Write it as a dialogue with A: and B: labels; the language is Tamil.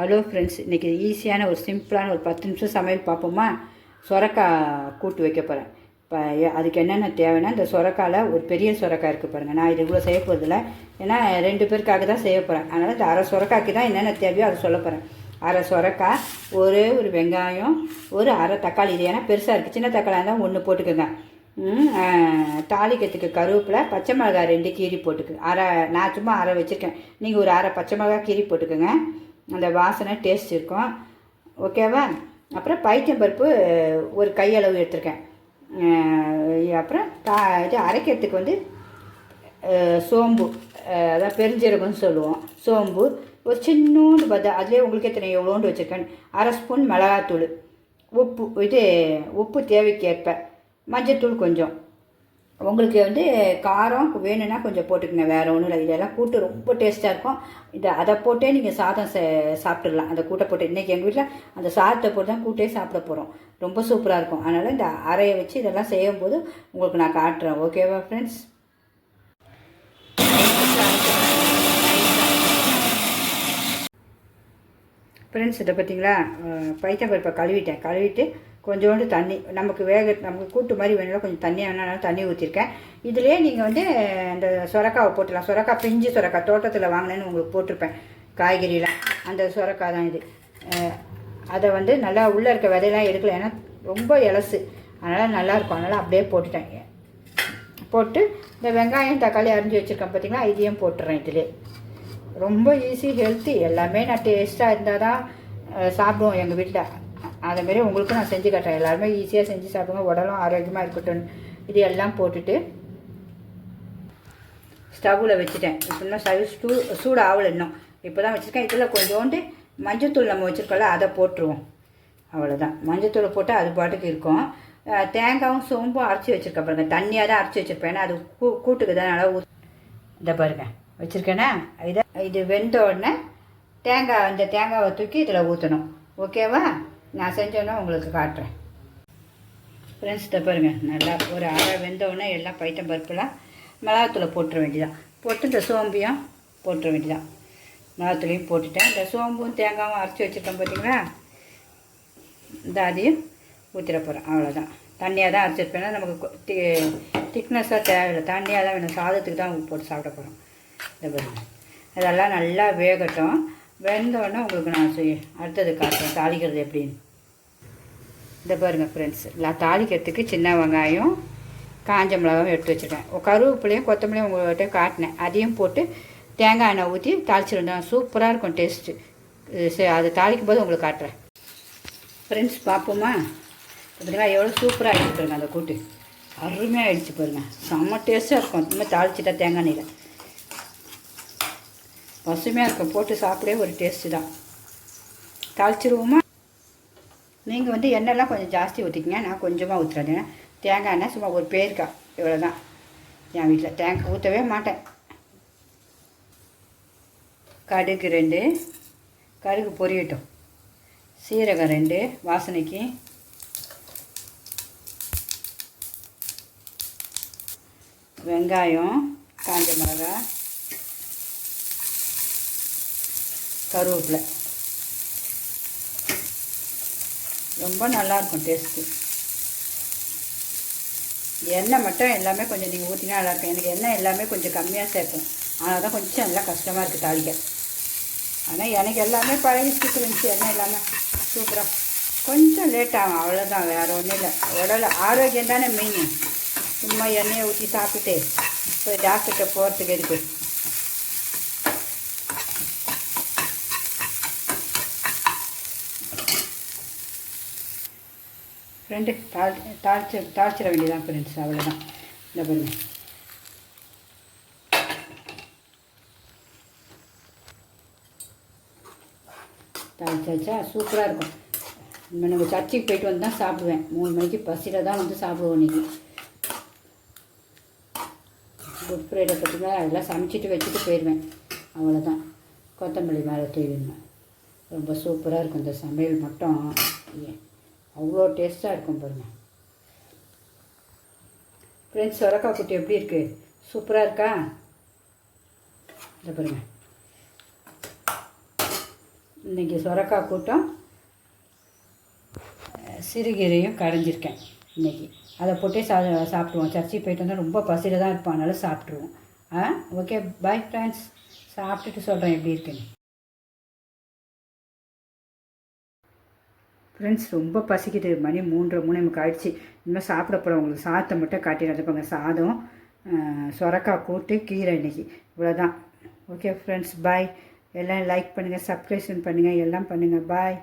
A: ஹலோ ஃப்ரெண்ட்ஸ் இன்றைக்கி ஈஸியான ஒரு சிம்பிளான ஒரு பத்து நிமிஷம் சமையல் பார்ப்போமா? சொரக்காய் கூட்டு வைக்க போகிறேன் இப்போ அதுக்கு என்னென்ன தேவைன்னா இந்த சொரக்காயில் ஒரு பெரிய சொரக்காய் இருக்குது பாருங்கள் நான் இது இவ்வளோ செய்ய போகிறதில்ல ஏன்னா ரெண்டு பேருக்காக தான் செய்ய போகிறேன் அதனால் இந்த அரை சொரக்காய்க்கு தான் என்னென்ன தேவையோ அதை சொல்ல போகிறேன் அரை சொரக்காய் ஒரே ஒரு வெங்காயம் ஒரு அரை தக்காளி. இது ஏன்னா பெருசாக இருக்குது சின்ன தக்காளி இருந்தால் ஒன்று போட்டுக்கோங்க. தாளிக்கிறதுக்கு கருவேப்பிலை பச்சை மிளகாய் ரெண்டு கீரி போட்டுக்கு. அரை நான் சும்மா அரை வச்சுருக்கேன். நீங்கள் ஒரு அரை பச்சை மிளகாய் கீரி போட்டுக்கோங்க. அந்த வாசனை டேஸ்ட் இருக்கும். ஓகேவா அப்புறம் பைத்தியம்பருப்பு ஒரு கையளவு எடுத்திருக்கேன். அப்புறம் தா இது அரைக்கிறதுக்கு வந்து சோம்பு அதான் பெருஞ்சீரகம்னு சொல்லுவோம். சோம்பு ஒரு சின்னோண்டு பார்த்தா அதுலேயே உங்களுக்கு எத்தனை எவ்வளோண்டு வச்சுருக்கேன்? அரை ஸ்பூன் மிளகாத்தூள். உப்பு இது உப்பு தேவைக்கேற்ப. மஞ்சத்தூள் கொஞ்சம். உங்களுக்கு வந்து காரம் வேணும்னா கொஞ்சம் போட்டுக்கங்க வேறு ஒன்றும் இல்லை. இதெல்லாம் கூட்டு ரொம்ப டேஸ்ட்டாக இருக்கும். இதை அதை போட்டே நீங்கள் சாதம் சாப்பிட்டுடலாம் அந்த கூட்டை போட்டு இன்றைக்கி எங்கள் வீட்டில் அந்த சாதத்தை போட்டு தான் கூட்டே சாப்பிட போகிறோம் ரொம்ப சூப்பராக இருக்கும். அதனால் இந்த அறையை வச்சு இதெல்லாம் செய்யும்போது உங்களுக்கு நான் காட்டுறேன். ஓகேவா ஃப்ரெண்ட்ஸ் ஃப்ரெண்ட்ஸ் இதை பார்த்தீங்களா பைத்தம் பருப்பை கழுவிட்டேன். கழுவிட்டு கொஞ்சோண்டு தண்ணி நமக்கு வேக நமக்கு கூட்டு மாதிரி வேணும்னா கொஞ்சம் தண்ணி வேணாலும் தண்ணி ஊற்றிருக்கேன் இதுலேயே நீங்கள் வந்து இந்த சொரக்காவை போட்டுடலாம் சொரக்காய் பிஞ்சு சொரக்காய் தோட்டத்தில் வாங்கினேன்னு உங்களுக்கு போட்டிருப்பேன் காய்கறிலாம் அந்த சுரக்கா தான் இது. அதை வந்து நல்லா உள்ளே இருக்க விதையெல்லாம் எடுக்கல. ஏன்னா ரொம்ப இலசு அதனால் நல்லாயிருக்கும் அதனால் அப்படியே போட்டுட்டேன். போட்டு இந்த வெங்காயம் தக்காளி அரிஞ்சு வச்சுருக்கேன் பார்த்திங்களா இதையும் போட்டுறேன் இதிலே. ரொம்ப ஈஸி ஹெல்த்தி எல்லாமே நான் டேஸ்ட்டாக இருந்தால் தான் சாப்பிடுவோம் எங்கள் வீட்டில். அதேமாரி உங்களுக்கும் நான் செஞ்சு காட்டுறேன். எல்லாருமே ஈஸியாக செஞ்சு சாப்பிடுங்க. உடலும் ஆரோக்கியமாக இருக்கட்டும். இது எல்லாம் போட்டுட்டு ஸ்டவ்வில் வச்சுட்டேன். இப்போ இன்னும் சவி சூ சூடு ஆகலை இன்னும். இப்போ தான் வச்சுருக்கேன். இதில் கொஞ்சோண்டு மஞ்சத்தூள் நம்ம வச்சுருக்கோம்ல அதை போட்டுருவோம். அவ்வளோதான் மஞ்சத்தூள் போட்டு அது பாட்டுக்கு இருக்கும். தேங்காயும் சோம்பும் அரைச்சி வச்சுருக்கேன் பாருங்க. தண்ணியாக தான் அரைச்சி வச்சுருப்பேன். ஏன்னா அது கூ கூட்டுக்கு தான் நல்லா ஊ இதை பாருங்க. வச்சுருக்கேனா? இதை இது வெந்த உடனே தேங்காய் இந்த தேங்காவை தூக்கி இதில் ஊற்றணும் ஓகேவா? நான் செஞ்சோன்னே உங்களுக்கு காட்டுறேன். ஃப்ரெண்ட்ஸ் இதை பாருங்கள் நல்லா ஒரு அரை வெந்த எல்லாம் பைட்டம் பருப்புலாம் மிளகாத்தூளை போட்டுற வேண்டியதான் போட்டு இந்த சோம்பையும் போட்டுற வேண்டியதான் மிளகாத்தூளையும் போட்டுட்டேன். இந்த சோம்பும் தேங்காயும் அரைச்சி வச்சுருக்கேன் பார்த்தீங்களா இந்த அதையும் ஊற்றிட போகிறேன் அவ்வளோதான் தண்ணியாக தான் அரைச்சிருப்பேன்னா நமக்கு தி திக்னஸாக தேவையில்லை. தண்ணியாக தான் வேணும். சாதத்துக்கு தான் போட்டு சாப்பிட போகிறோம் இந்த பாருங்கள் அதெல்லாம் நல்லா வேகட்டும். வெந்தோடனே உங்களுக்கு நான் செய்ய அடுத்தது காட்டுறேன் தாளிக்கிறது எப்படின்னு. இந்த பாருங்க ஃப்ரெண்ட்ஸ் நான் தாளிக்கிறதுக்கு சின்ன வெங்காயம் காஞ்ச மிளகாவும் எடுத்து வச்சுருக்கேன் கருவேப்பிலையும் கொத்தமல்லியும் உங்கள்கிட்ட காட்டினேன். அதையும் போட்டு தேங்காய் எண்ணெய் ஊற்றி தாளிச்சிருந்தேன் சூப்பராக இருக்கும் டேஸ்ட்டு சரி அதை தாளிக்கும் போது உங்களுக்கு காட்டுறேன். ஃப்ரெண்ட்ஸ் பார்ப்போமா? பார்த்தீங்களா எவ்வளோ சூப்பராக ஆகிடுச்சு அந்த கூட்டு. அருமையாக ஆயிடுச்சு பாருங்கள் செம்ம டேஸ்ட்டாக இருக்கும். இனிமேல் தாளிச்சிட்டா தேங்காய் எண்ணெயில். பசுமையாக இருக்கும் போட்டு சாப்பிடவே ஒரு டேஸ்ட்டு தான். தாளிச்சிருவோமா? நீங்கள் வந்து எண்ணெய்லாம் கொஞ்சம் ஜாஸ்தி ஊற்றிக்கிங்க நான் கொஞ்சமாக ஊற்றுறேன் ஏன்னா தேங்காய் எண்ணெய் சும்மா ஒரு பேருக்கா இவ்வளோ தான் என் வீட்டில் தேங்காய் ஊற்றவே மாட்டேன். கடுகு ரெண்டு கடுகு பொரியட்டும். சீரகம் ரெண்டு வாசனைக்கு. வெங்காயம் காஞ்ச மிளகாய். கருவேப்பிலை. ரொம்ப நல்லாயிருக்கும் டேஸ்ட்டு எண்ணெய் மட்டும் எல்லாமே கொஞ்சம் நீங்கள் ஊற்றினா நல்லாயிருக்கும். எனக்கு எண்ணெய் எல்லாமே கொஞ்சம் கம்மியாக சேர்க்கும் ஆனால் தான் கொஞ்சம் நல்லா கஷ்டமாக இருக்குது தாளிக்க. ஆனால் எனக்கு எல்லாமே பழகிட்டு இருந்துச்சு. எண்ணெய் எல்லாமே சூப்பராக கொஞ்சம் லேட் ஆகும். அவ்வளோதான் வேறு ஒன்றும் இல்லை. உடல் ஆரோக்கியம் தானே மெயின் சும்மா எண்ணெயை ஊற்றி சாப்பிட்டு போய் டாக்டர்கிட்ட போகிறதுக்கு எதுக்கு? ரெண்டு தாள் தாளிச்சு தாளிச்சிட வேண்டியதான் ஃப்ரெண்ட்ஸ் அவ்வளோதான் இந்த பாருங்க. தாளிச்சாச்சா? சூப்பராக இருக்கும். நம்ம நம்ம சர்ச்சுக்கு போயிட்டு வந்து தான் சாப்பிடுவேன். மூணு மணிக்கு பசியில் தான் வந்து சாப்பிடுவோம் இன்றைக்கி குட் ஃப்ரைடே பார்த்திங்கன்னா அதெல்லாம் சமைச்சிட்டு வச்சுட்டு போயிடுவேன் அவ்வளோதான் கொத்தமல்லி மேலே தூவிடுவேன் ரொம்ப சூப்பராக இருக்கும் இந்த சமையல் மட்டும். அவ்வளோ டேஸ்ட்டாக இருக்கும் பாருங்க. ஃப்ரெண்ட்ஸ் சொரக்காய் குட்டி எப்படி இருக்குது சூப்பராக இருக்கா? இதை பாருங்க. இன்றைக்கி சொரக்காய் கூட்டம் சிறுகீரையும் கடைஞ்சிருக்கேன் இன்றைக்கி அதை போட்டே சா சாப்பிடுவோம் சர்ச்சுக்கு போயிட்டு வந்தால் ரொம்ப பசியில் தான் இருப்போம். அதனால சாப்பிட்ருவோம் ஆ? ஓகே பாய் ஃப்ரெண்ட்ஸ் சாப்பிட்டுட்டு சொல்கிறேன் எப்படி இருக்குன்னு. ஃப்ரெண்ட்ஸ் ரொம்ப பசிக்குது. மணி மூன்றரை மூணு நமக்கு ஆயிடுச்சு. இன்னும் சாப்பிட போகிறோம் உங்களுக்கு சாதத்தை மட்டும் காட்டிடுறதுப்பாங்க சாதம் சொரக்காய் கூட்டு கீரை இன்னைக்கு. இவ்வளோதான் ஓகே ஃப்ரெண்ட்ஸ் பாய் எல்லாம் லைக் பண்ணுங்கள் சப்ஸ்கிரிப்ஷன் பண்ணுங்கள் எல்லாம் பண்ணுங்கள் பாய்